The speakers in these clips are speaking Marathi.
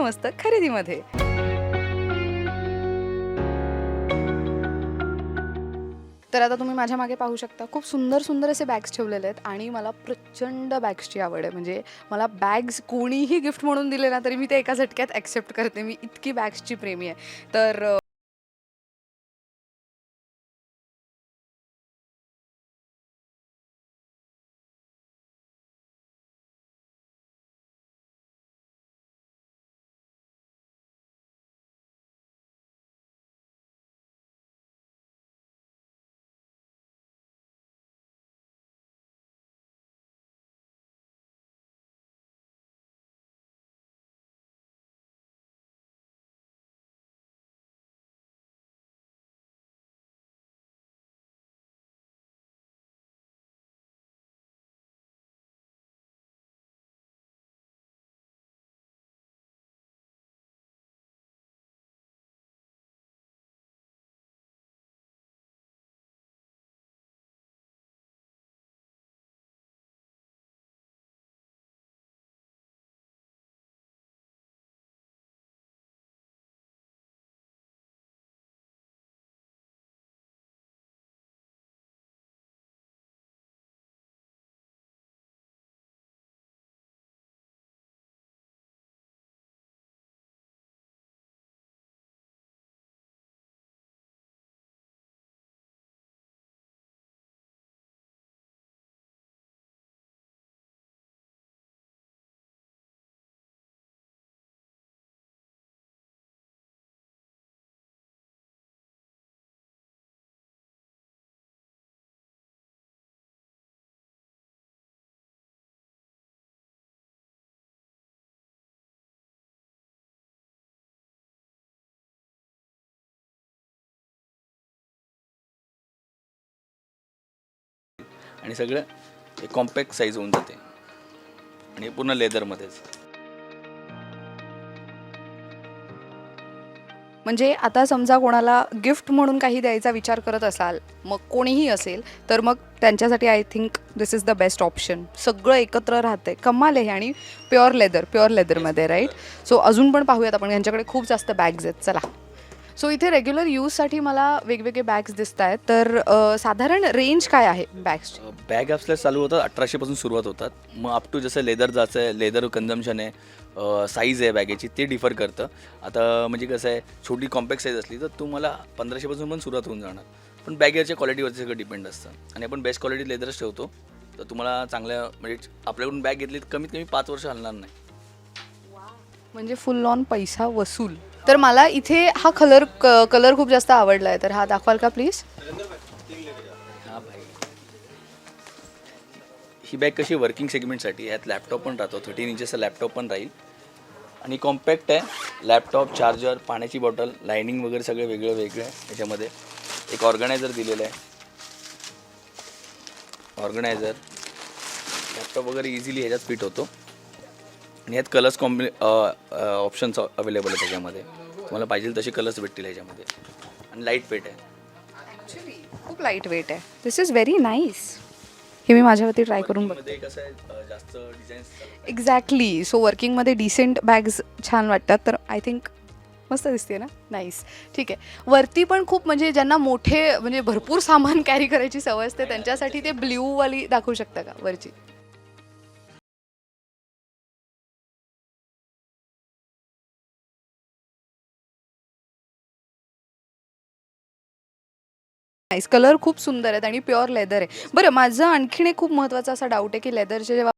मस्त खरेदीमध्ये. तर आता तुम्ही माझ्या मागे पाहू शकता खूप सुंदर सुंदर असे बॅग्स ठेवलेले आहेत आणि मला प्रचंड बॅग्सची आवड आहे. म्हणजे मला बॅग्स कोणीही गिफ्ट म्हणून दिले ना तरी मी ते एका झटक्यात ॲक्सेप्ट करते. मी इतकी बॅग्सची प्रेमी आहे. तर आणि सगळं हे कॉम्पॅक्ट साईज होऊन जाते. आणि पूर्ण लेदरमध्येच म्हणजे आता समजा कोणाला गिफ्ट म्हणून काही द्यायचा विचार करत असाल मग कोणीही असेल तर मग त्यांच्यासाठी I think this is the best option सगळं एकत्र राहते कमाल आहे आणि प्युअर लेदर प्युअर लेदरमध्ये राईट सो अजून पण पाहूयात आपण यांच्याकडे खूप जास्त बॅग्स आहेत. चला. सो इथे रेग्युलर यूजसाठी मला वेगवेगळे बॅग्स दिसत आहेत. तर अ, साधारण रेंज काय आहे बॅग्सची बॅग आपल्या चालू होतात अठराशेपासून सुरुवात होतात. मग अप टू जसं लेदर जायचं आहे लेदर कन्झम्शन आहे साईज आहे बॅगेची ते डिफर करतं. आता म्हणजे कसं आहे छोटी कॉम्पॅक्ट साईज असली तर तुम्हाला पंधराशेपासून पण सुरुवात होऊन जाणार. पण बॅगेच्या क्वालिटीवरती सगळं डिपेंड असतं. आणि आपण बेस्ट क्वालिटी लेदरच ठेवतो. तर तुम्हाला चांगल्या म्हणजे आपल्याकडून बॅग घेतली तर कमीत कमी पाच वर्ष हलणार नाही. म्हणजे फुल ऑन पैसा वसूल. तर मला इथे हा कलर कलर खूप जास्त आवडला आहे तर हा दाखवाल का प्लीज हा भाई ही बॅग कशी वर्किंग सेगमेंटसाठी यात लॅपटॉप पण राहतो. थर्टीन इंचेसचा लॅपटॉप पण राहील. आणि कॉम्पॅक्ट आहे. लॅपटॉप चार्जर पाण्याची बॉटल लायनिंग वगैरे सगळं वेगळं वेगळं आहे. याच्यामध्ये एक ऑर्गनायझर दिलेलं आहे. ऑर्गनायझर लॅपटॉप वगैरे इझिली ह्याच्यात फिट होतो. आणि यात कलर्स कॉम्बि ऑप्शन्स अवेलेबल आहे त्याच्यामध्ये तुम्हाला पाहिजे तसे कलर्स भेटतील ह्याच्यामध्ये आणि लाइट वेट आहे. खूप लाइट वेट आहे. दिस इज व्हेरी नाईस हे मी माझ्यावरती ट्राय करून बघमध्ये कसं आहे अं, जास्त डिझाईन्स एक्झॅक्टली सो वर्किंगमध्ये डिसेंट बॅग्स छान वाटतात. तर आय थिंक मस्त दिसते ना? नाईस ठीक आहे. वरती पण खूप म्हणजे ज्यांना मोठे म्हणजे भरपूर सामान कॅरी करायची सवय असते त्यांच्यासाठी ते ब्ल्यूवाली दाखवू शकता का? वरची. नाईस कलर खूप सुंदर आहेत आणि प्युअर लेदर आहे. बरं माझं आणखीन एक खूप महत्त्वाचा असा डाऊट आहे की लेदरचे जेव्हा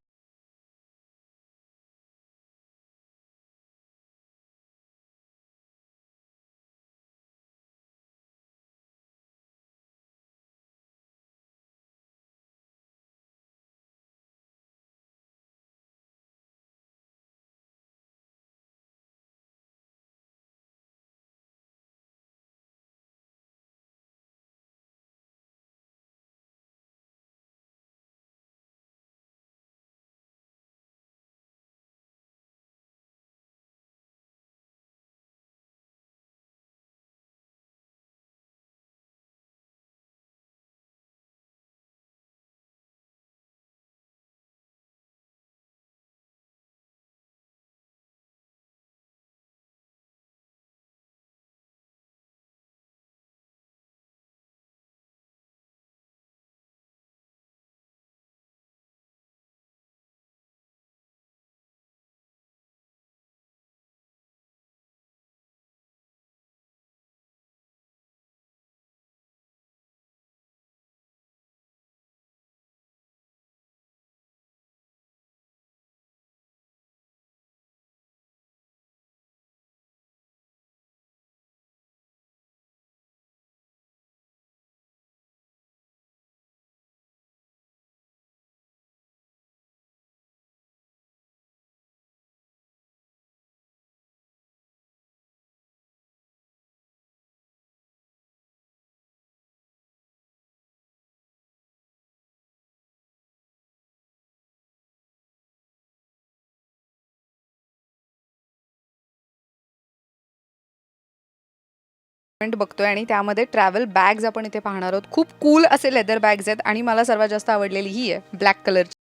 बघतोय आणि त्यामध्ये ट्रॅव्हल बॅग्स आपण इथे पाहणार आहोत. खूप कूल असे लेदर बॅग्स आहेत आणि मला सर्वात जास्त आवडलेली ही आहे ब्लॅक कलरची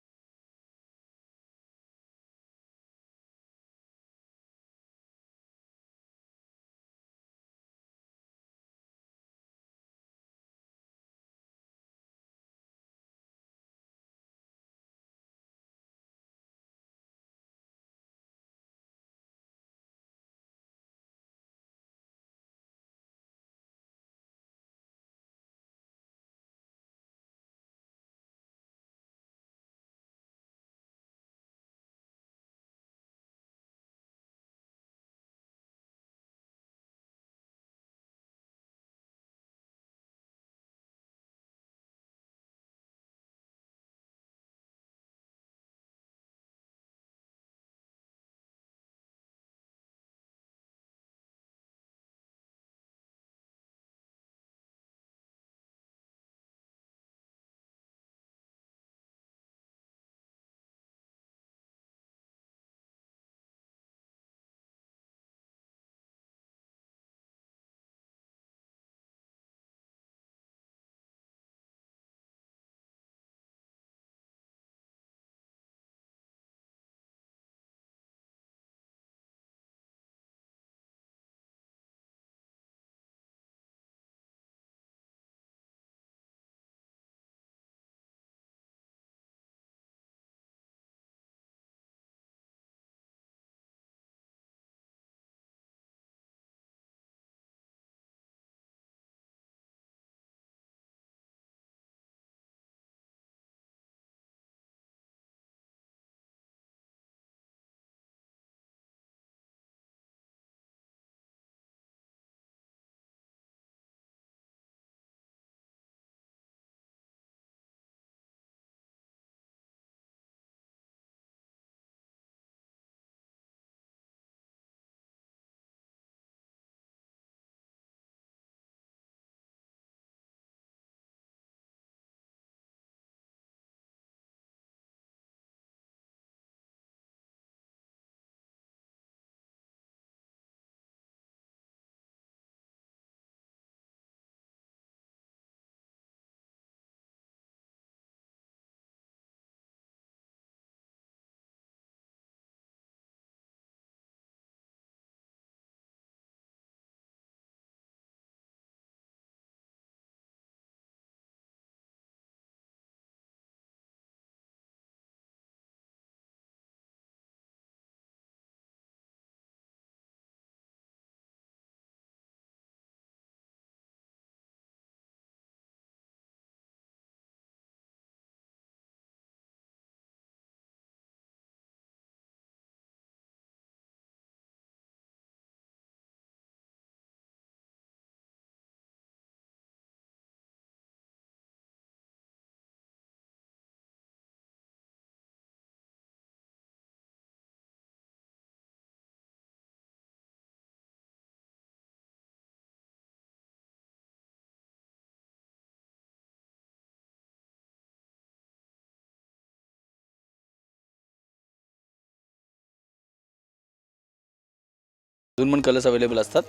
अजून पण कलर्स अवेलेबल असतात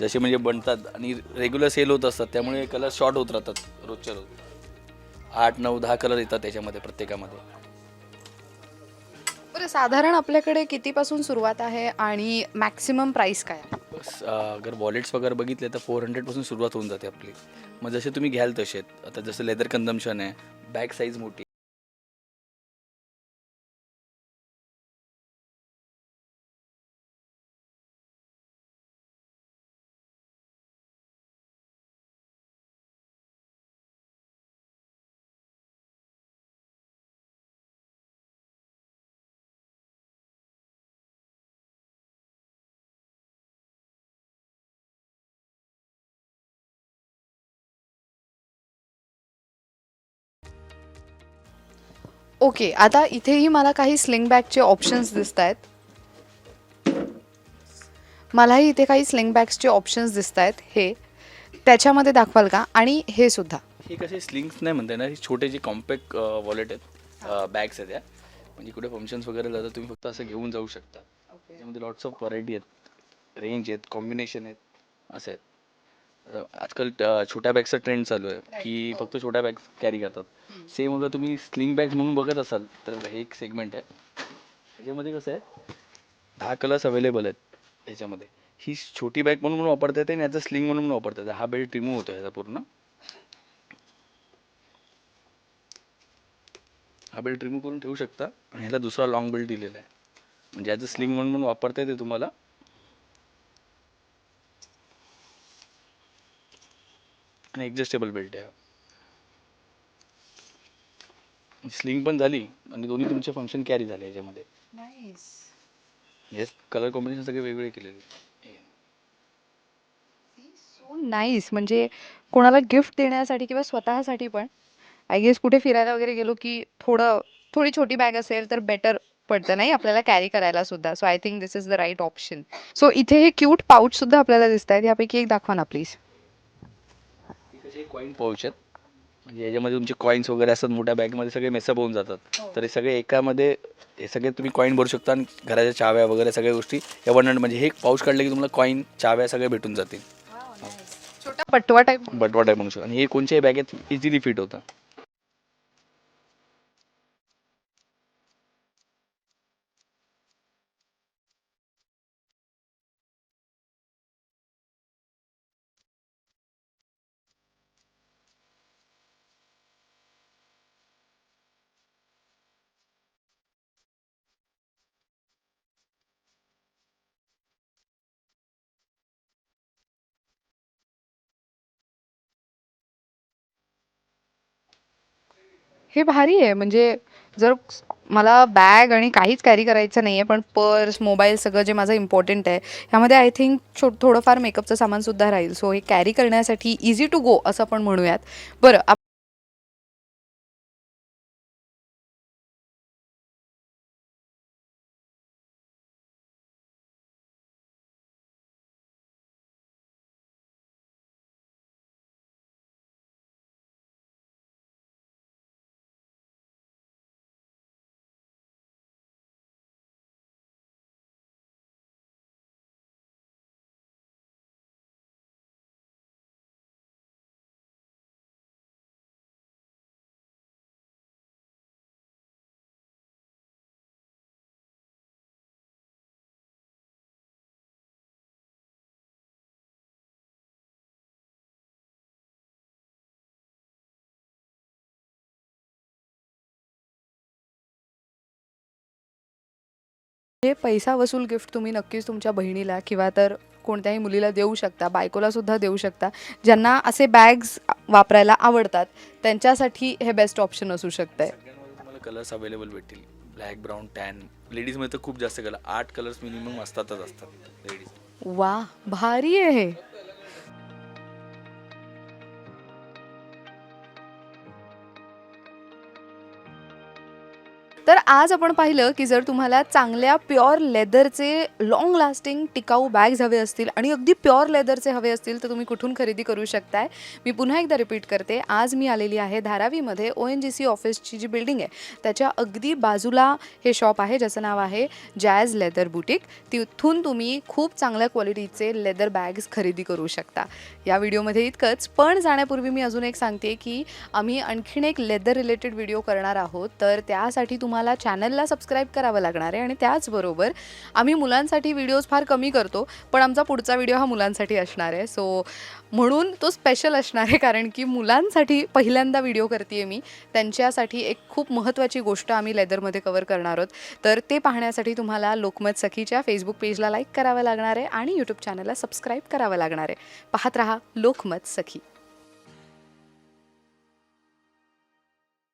जसे म्हणजे बनतात आणि रेग्युलर सेल होत असतात त्यामुळे कलर शॉर्ट होत राहतात रोजच्या रोज आठ नऊ दहा कलर येतात त्याच्यामध्ये प्रत्येकामध्ये बरं साधारण आपल्याकडे कितीपासून सुरुवात आहे आणि मॅक्सिमम प्राइस काय आहे? बस अं, अगर वॉलेट्स वगैरे बघितले तर फोर हंड्रेडपासून सुरुवात होऊन जाते आपली मग जसे तुम्ही घ्याल तसे आहेत. आता जसं लेदर कन्झम्पशन आहे बॅग साईज मोठी ओके आता इथेही मला काही स्लिंग बॅगचे ऑप्शन्स दिसत आहेत मलाही इथे काही स्लिंग बॅग्सचे ऑप्शन्स दिसत आहेत हे त्याच्यामध्ये दाखवाल का? आणि हे सुद्धा. हे कसे स्लिंग्स नाही म्हणता येणार हे छोटे जे कॉम्पॅक्ट वॉलेट आहेत बॅग्स आहेत या. म्हणजे कुठे फंक्शन्स वगैरे जातात तुम्ही फक्त असं घेऊन जाऊ शकता. त्यामध्ये लॉट्स ऑफ व्हरायटी आहेत रेंज आहेत कॉम्बिनेशन आहेत. असे आहेत आजकाल छोट्या बॅगचा ट्रेंड चालू आहे की फक्त छोट्या बॅग कॅरी करतात. सेम अगर तुम्ही स्लिंग बॅग म्हणून बघत असाल तर हे एक सेगमेंट आहे. त्याच्यामध्ये कसं आहे दहा कलर्स अवेलेबल आहेत ह्याच्यामध्ये ही छोटी बॅग म्हणून पण वापरता येते आणि याचं स्लिंग म्हणून वापरता येते. हा बेल्ट रिमूव्ह होतो याचा पूर्ण. हा बेल्ट रिमूव्ह करून ठेवू शकता आणि ह्याला दुसरा लॉंग बेल्ट दिलेला आहे. म्हणजे याचं स्लिंग म्हणून वापरता येते तुम्हाला. आणि ॲडजस्टेबल बेल्ट आहे. स्लिंग पण झाली आणि दोन्ही तुमचे फंक्शन कॅरी झाले याच्यामध्ये. कलर कॉम्बिनेशन सगळे वेगवेगळे केलेले. सो नाईस म्हणजे कोणाला गिफ्ट देण्यासाठी किंवा स्वतःसाठी पण आय गेस कुठे फिरायला वगैरे गेलो की थोडं थोडी छोटी बॅग असेल तर बेटर पडतं नाही? आपल्याला कॅरी करायला सुद्धा. So I think this is the right option so इथे हे क्यूट पाऊच सुद्धा आपल्याला दिसत आहेत यापैकी एक दाखवा ना प्लीज कॉईन पाऊच आहेत म्हणजे याच्यामध्ये तुमचे कॉईन्स वगैरे असतात मोठ्या बॅगमध्ये सगळे मेसअप होऊन जातात. तर हे सगळे एकामध्ये हे सगळे तुम्ही कॉईन भरू शकता आणि घराच्या चाव्या वगैरे सगळ्या गोष्टी या वन म्हणजे हे एक पाऊच काढलं की तुम्हाला कॉईन चाव्या सगळे भेटून जातील. छोटा पटवा टाईप बटवा टाईप म्हणू शकतो. आणि हे कोणत्याही बॅगेत इझिली फिट होतं. हे भारी आहे. म्हणजे जर मला बॅग आणि काहीच कॅरी करायचं नाही आहे पण पर्स मोबाईल सगळं जे माझं इम्पॉर्टंट आहे ह्यामध्ये आय थिंक छो थोडंफार मेकअपचं सामानसुद्धा राहील. सो हे कॅरी करण्यासाठी इझी टू गो असं आपण म्हणूयात. बरं हे पैसा वसूल गिफ्ट तुम्ही नक्कीच तुमच्या बहिणीला किंवा तर कोणत्याही मुलीला देऊ शकता बायकोला सुद्धा देऊ शकता ज्यांना असे बॅग्स वापरायला आवडतात त्यांच्यासाठी हे बेस्ट ऑप्शन असू शकतं तुम्हाला कलर्स अवेलेबल भेटतील. ब्लॅक ब्राऊन टॅन लेडीजमध्ये तर खूप जास्त कलर आठ कलर्स मिनिमम असतातच असतात लेडीज वा भारी आहे तर आज आपण पाहिलं की जर तुम्हाला चांगल्या प्युअर लेदरचे लॉंग लास्टिंग टिकाऊ बॅग्स हवे असतील आणि अगदी प्युअर लेदरचे हवे असतील तर तुम्ही कुठून खरेदी करू शकताय? मी पुन्हा एकदा रिपीट करते. आज मी आलेली आहे धारावीमध्ये ओ एन जी सी ऑफिसची जी बिल्डिंग आहे त्याच्या अगदी बाजूला हे शॉप आहे ज्याचं नाव आहे जॅज लेदर बुटीक तिथून तुम्ही खूप चांगल्या क्वालिटीचे लेदर बॅग्स खरेदी करू शकता. या व्हिडिओमध्ये इतकंच. पण जाण्यापूर्वी मी अजून एक सांगते की आम्ही आणखीन एक लेदर रिलेटेड व्हिडिओ करणार आहोत. तर त्यासाठी तुम्हाला तुम्हाला चॅनलला सबस्क्राईब करावं लागणार आहे आणि त्याचबरोबर आम्ही मुलांसाठी व्हिडिओज फार कमी करतो पण आमचा पुढचा व्हिडिओ हा मुलांसाठी असणार आहे. सो म्हणून तो स्पेशल असणार आहे कारण की मुलांसाठी पहिल्यांदा व्हिडिओ करते आहे मी. त्यांच्यासाठी एक खूप महत्त्वाची गोष्ट आम्ही लेदरमध्ये कवर करणार आहोत. तर ते पाहण्यासाठी तुम्हाला लोकमत सखीच्या फेसबुक पेजला लाईक करावं लागणार आहे आणि यूट्यूब चॅनलला सबस्क्राईब करावं लागणार आहे. पाहत रहा लोकमत सखी.